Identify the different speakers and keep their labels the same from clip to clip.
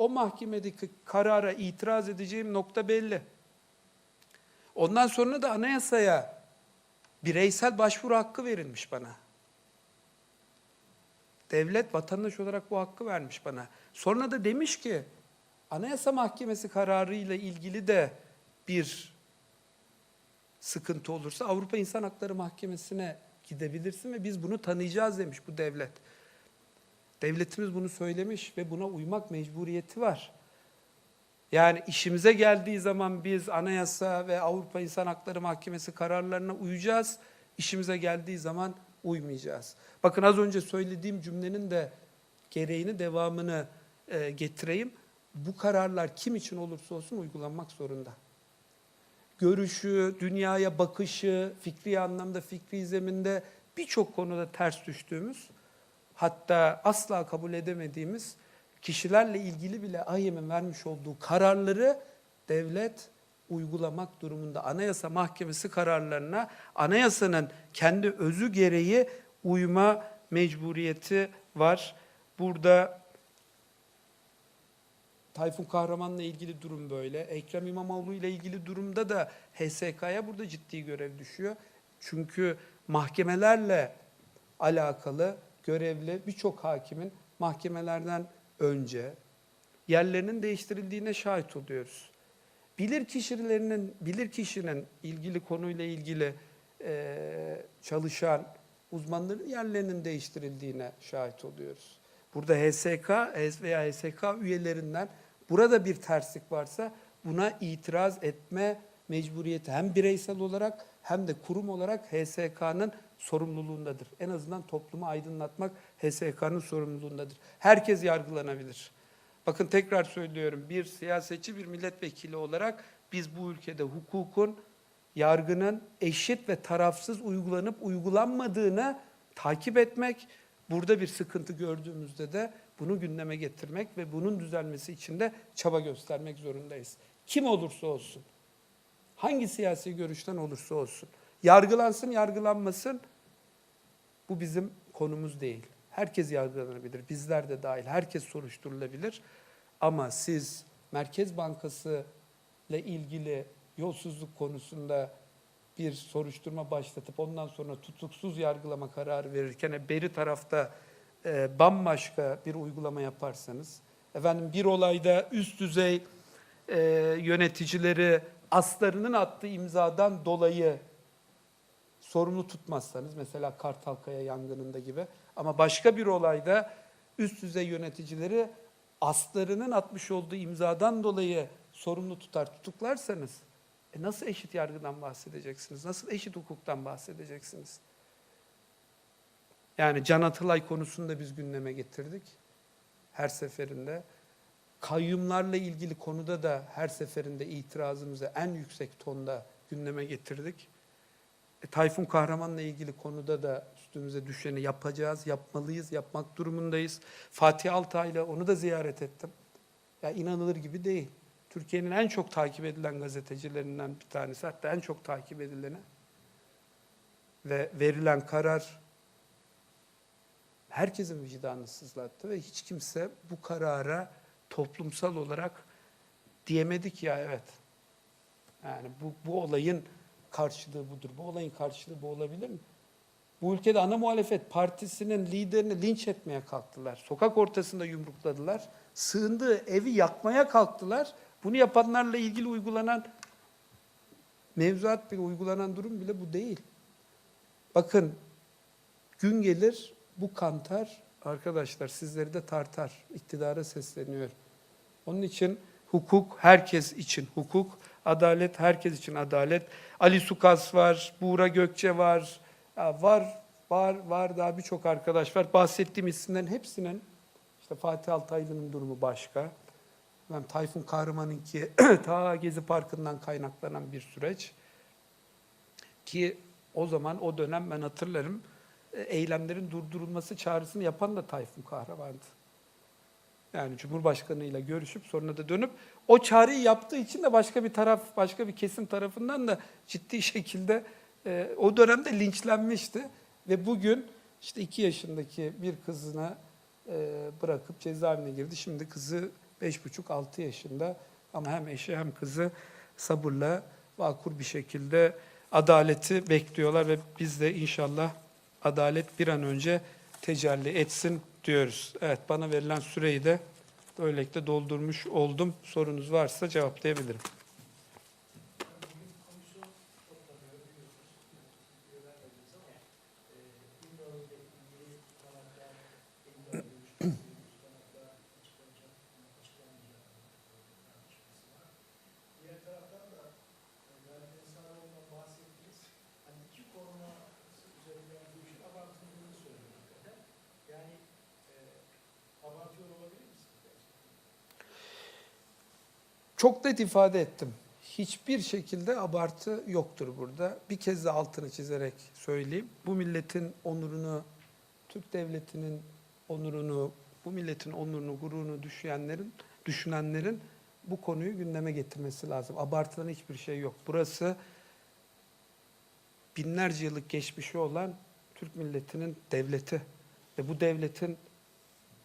Speaker 1: o mahkemedeki karara itiraz edeceğim nokta belli. Ondan sonra da anayasaya bireysel başvuru hakkı verilmiş bana. Devlet vatandaş olarak bu hakkı vermiş bana. Sonra da demiş ki Anayasa Mahkemesi kararıyla ilgili de bir sıkıntı olursa Avrupa İnsan Hakları Mahkemesi'ne gidebilirsin ve biz bunu tanıyacağız demiş bu devlet. Devletimiz bunu söylemiş ve buna uymak mecburiyeti var. Yani işimize geldiği zaman biz anayasa ve Avrupa İnsan Hakları Mahkemesi kararlarına uyacağız. İşimize geldiği zaman uymayacağız. Bakın az önce söylediğim cümlenin de gereğini, devamını e, getireyim. Bu kararlar kim için olursa olsun uygulanmak zorunda. Görüşü, dünyaya bakışı, fikri anlamda, fikri zeminde birçok konuda ters düştüğümüz, hatta asla kabul edemediğimiz kişilerle ilgili bile AYM'in vermiş olduğu kararları devlet uygulamak durumunda. Anayasa Mahkemesi kararlarına anayasanın kendi özü gereği uyma mecburiyeti var. Burada Tayfun Kahraman'la ilgili durum böyle. Ekrem İmamoğlu ile ilgili durumda da HSK'ya burada ciddi görev düşüyor. Çünkü mahkemelerle alakalı görevli birçok hakimin mahkemelerden önce yerlerinin değiştirildiğine şahit oluyoruz. Bilir kişilerinin, bilir kişinin ilgili konuyla ilgili eee, çalışan uzmanların yerlerinin değiştirildiğine şahit oluyoruz. Burada HSK veya HSK üyelerinden burada bir terslik varsa buna itiraz etme mecburiyeti hem bireysel olarak hem de kurum olarak HSK'nın sorumluluğundadır. En azından toplumu aydınlatmak HSK'nın sorumluluğundadır. Herkes yargılanabilir. Bakın tekrar söylüyorum bir siyasetçi bir milletvekili olarak biz bu ülkede hukukun yargının eşit ve tarafsız uygulanıp uygulanmadığını takip etmek, burada bir sıkıntı gördüğümüzde de bunu gündeme getirmek ve bunun düzelmesi için de çaba göstermek zorundayız. Kim olursa olsun, hangi siyasi görüşten olursa olsun, yargılansın, yargılanmasın, bu bizim konumuz değil. Herkes yargılanabilir, bizler de dahil, herkes soruşturulabilir. Ama siz Merkez Bankası ile ilgili yolsuzluk konusunda bir soruşturma başlatıp ondan sonra tutuksuz yargılama kararı verirken beri tarafta e, bambaşka bir uygulama yaparsanız, efendim bir olayda üst düzey e, yöneticileri aslarının attığı imzadan dolayı sorumlu tutmazsanız, mesela Kartalkaya yangınında gibi ama başka bir olayda üst düzey yöneticileri aslarının atmış olduğu imzadan dolayı sorumlu tutar, tutuklarsanız e nasıl eşit yargıdan bahsedeceksiniz? Nasıl eşit hukuktan bahsedeceksiniz? Yani Can Atılay konusunda biz gündeme getirdik. Her seferinde. Kayyumlarla ilgili konuda da her seferinde itirazımızı en yüksek tonda gündeme getirdik. E, Tayfun Kahraman'la ilgili konuda da üstümüze düşeni yapacağız, yapmalıyız, yapmak durumundayız. Fatih Altaylı onu da ziyaret ettim. Ya inanılır gibi değil. Türkiye'nin en çok takip edilen gazetecilerinden bir tanesi, hatta en çok takip edileni. Ve verilen karar herkesin vicdanını sızlattı ve hiç kimse bu karara toplumsal olarak diyemedik ya evet. Yani bu, bu olayın karşılığı budur. Bu olayın karşılığı bu olabilir mi? Bu ülkede ana muhalefet partisinin liderini linç etmeye kalktılar. Sokak ortasında yumrukladılar. Sığındığı evi yakmaya kalktılar. Bunu yapanlarla ilgili uygulanan mevzuat bile uygulanan durum bile bu değil. Bakın gün gelir bu kantar arkadaşlar sizleri de tartar. İktidara sesleniyor. Onun için hukuk herkes için hukuk, adalet herkes için adalet. Ali Sukas var, Buğra Gökçe var, ya var, var, var daha birçok arkadaş var. Bahsettiğim isimlerin hepsinin işte Fatih Altaylı'nın durumu başka. Ben Tayfun Kahraman'ınki ta Gezi Parkı'ndan kaynaklanan bir süreç. Ki o zaman o dönem ben hatırlarım eylemlerin durdurulması çağrısını yapan da Tayfun Kahraman'dı. Yani Cumhurbaşkanı ile görüşüp sonra da dönüp o çağrıyı yaptığı için de başka bir taraf, başka bir kesim tarafından da ciddi şekilde e, o dönemde linçlenmişti. Ve bugün işte iki yaşındaki bir kızına e, bırakıp cezaevine girdi. Şimdi kızı 5,5-6 yaşında ama hem eşi hem kızı sabırla vakur bir şekilde adaleti bekliyorlar ve biz de inşallah adalet bir an önce tecelli etsin diyoruz. Evet bana verilen süreyi de böylelikle doldurmuş oldum. Sorunuz varsa cevaplayabilirim. Çok net ifade ettim. Hiçbir şekilde abartı yoktur burada. Bir kez de altını çizerek söyleyeyim. Bu milletin onurunu, Türk devletinin onurunu, bu milletin onurunu, gururunu düşünenlerin, düşünenlerin bu konuyu gündeme getirmesi lazım. Abartılan hiçbir şey yok. Burası binlerce yıllık geçmişi olan Türk milletinin devleti ve bu devletin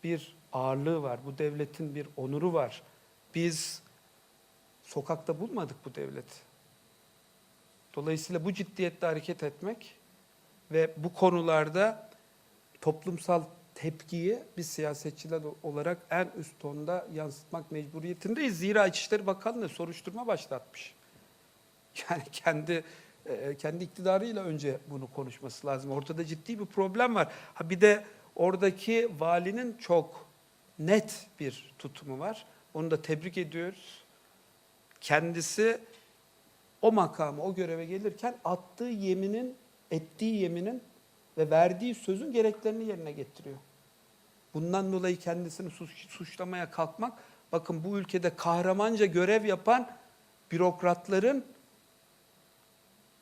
Speaker 1: bir ağırlığı var. Bu devletin bir onuru var. Biz sokakta bulmadık bu devleti. Dolayısıyla bu ciddiyetle hareket etmek ve bu konularda toplumsal tepkiyi biz siyasetçiler olarak en üst tonda yansıtmak mecburiyetindeyiz. Zira İçişleri Bakanlığı soruşturma başlatmış. Yani kendi e, kendi iktidarıyla önce bunu konuşması lazım. Ortada ciddi bir problem var. Ha bir de oradaki valinin çok net bir tutumu var. Onu da tebrik ediyoruz. Kendisi o makama, o göreve gelirken attığı yeminin, ettiği yeminin ve verdiği sözün gereklerini yerine getiriyor. Bundan dolayı kendisini suç- suçlamaya kalkmak, bakın bu ülkede kahramanca görev yapan bürokratların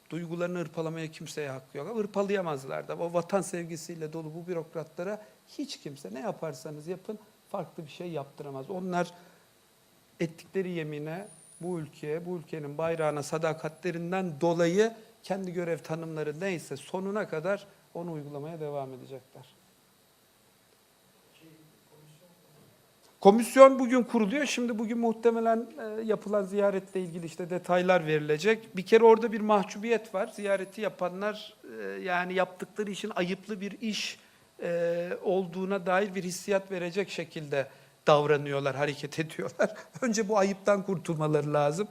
Speaker 1: duygularını hırpalamaya kimseye hakkı yok. Ama Hırpalayamazlar da. O vatan sevgisiyle dolu bu bürokratlara hiç kimse ne yaparsanız yapın farklı bir şey yaptıramaz. Onlar ettikleri yemine bu ülkeye, bu ülkenin bayrağına sadakatlerinden dolayı kendi görev tanımları neyse sonuna kadar onu uygulamaya devam edecekler. Komisyon bugün kuruluyor. Şimdi bugün muhtemelen e, yapılan ziyaretle ilgili işte detaylar verilecek. Bir kere orada bir mahcubiyet var. Ziyareti yapanlar e, yani yaptıkları işin ayıplı bir iş e, olduğuna dair bir hissiyat verecek şekilde davranıyorlar, hareket ediyorlar. Önce bu ayıptan kurtulmaları lazım.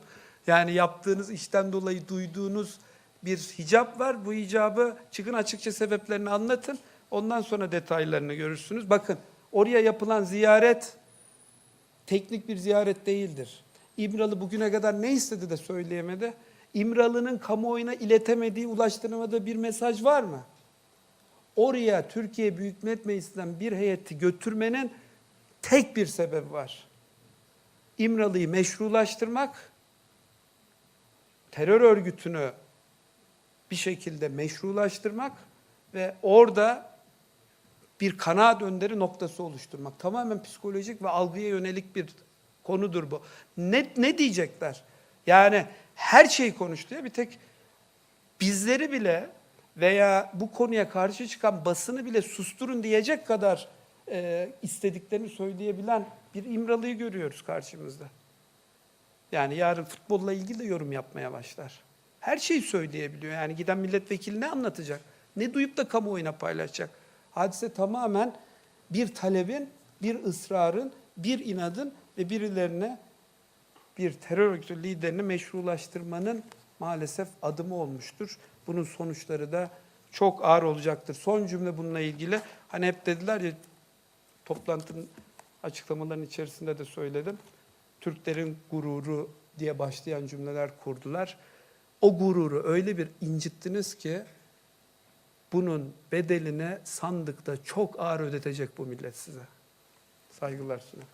Speaker 1: Yani yaptığınız işten dolayı duyduğunuz bir hicap var. Bu hicabı çıkın açıkça sebeplerini anlatın. Ondan sonra detaylarını görürsünüz. Bakın oraya yapılan ziyaret teknik bir ziyaret değildir. İmralı bugüne kadar ne istedi de söyleyemedi? İmralı'nın kamuoyuna iletemediği, ulaştıramadığı bir mesaj var mı? Oraya Türkiye Büyük Millet Meclisi'nden bir heyeti götürmenin tek bir sebebi var. İmralı'yı meşrulaştırmak, terör örgütünü bir şekilde meşrulaştırmak ve orada bir kanaat önderi noktası oluşturmak. Tamamen psikolojik ve algıya yönelik bir konudur bu. Ne, ne diyecekler? Yani her şeyi konuştu ya bir tek bizleri bile veya bu konuya karşı çıkan basını bile susturun diyecek kadar e, istediklerini söyleyebilen bir İmralı'yı görüyoruz karşımızda. Yani yarın futbolla ilgili de yorum yapmaya başlar. Her şeyi söyleyebiliyor. Yani giden milletvekili ne anlatacak? Ne duyup da kamuoyuna paylaşacak? Hadise tamamen bir talebin, bir ısrarın, bir inadın ve birilerine bir terör örgütü liderini meşrulaştırmanın maalesef adımı olmuştur. Bunun sonuçları da çok ağır olacaktır. Son cümle bununla ilgili. Hani hep dediler ya toplantının açıklamaların içerisinde de söyledim. Türklerin gururu diye başlayan cümleler kurdular. O gururu öyle bir incittiniz ki bunun bedelini sandıkta çok ağır ödetecek bu millet size. Saygılar sunarım.